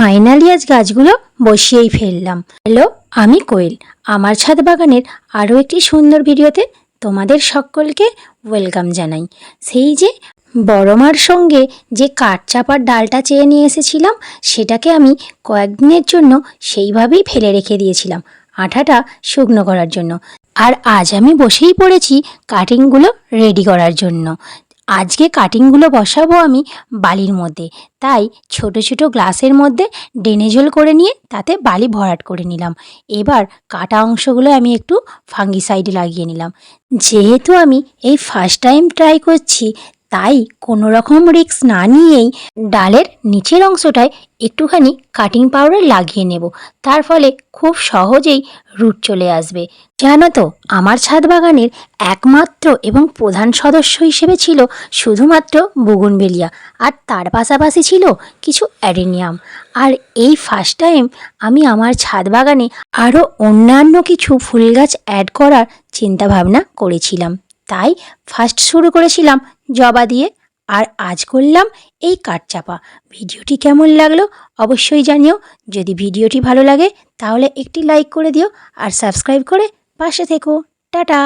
Finally আজ গাছগুলো বসিয়েই ফেললাম। হ্যালো, আমি কোয়েল। আমার ছাদ বাগানের আরও একটি সুন্দর ভিডিওতে তোমাদের সকলকে ওয়েলকাম জানাই। সেই যে বড় মার সঙ্গে যে কাঠ চাপার ডালটা চেয়ে নিয়ে এসেছিলাম, সেটাকে আমি কয়েকদিনের জন্য সেইভাবেই ফেলে রেখে দিয়েছিলাম, আঠাটা শুকনো করার জন্য। আর আজ আমি বসেই পড়েছি কাটিংগুলো রেডি করার জন্য। আজকে কাটিংগুলো বসাবো আমি বালির মধ্যে। তাই ছোট ছোট গ্লাসের মধ্যে ডেনেজল করে নিয়ে তাতে বালি ভরাট করে নিলাম। এবার কাটা অংশগুলো আমি একটু ফাঙ্গিসাইডে লাগিয়ে নিলাম। যেহেতু আমি এই ফার্স্ট টাইম ট্রাই করছি তাই কোনো রকম রিস্ক না নিয়েই ডালের নিচের অংশটায় একটুখানি কাটিং পাউডার লাগিয়ে নেব। তার ফলে খুব সহজেই রুট চলে আসবে। জানো তো, আমার ছাদ বাগানের একমাত্র এবং প্রধান সদস্য হিসেবে ছিল শুধুমাত্র বুগুনবেলিয়া। আর তার পাশাপাশি ছিল কিছু অ্যাডেনিয়াম আর এই ফার্স্ট টাইম আমি আমার ছাদ বাগানে আরও অন্যান্য কিছু ফুল গাছ অ্যাড করার চিন্তাভাবনা করেছিলাম। তাই ফার্স্ট শুরু করেছিলাম জবা দিয়ে, আর আজ করলাম এই কাঠচাপা ভিডিওটি কেমন লাগল অবশ্যই জানিও। যদি ভিডিওটি ভালো লাগে তাহলে একটি লাইক করে দিও আর সাবস্ক্রাইব করে পাশে থেকো। টাটা!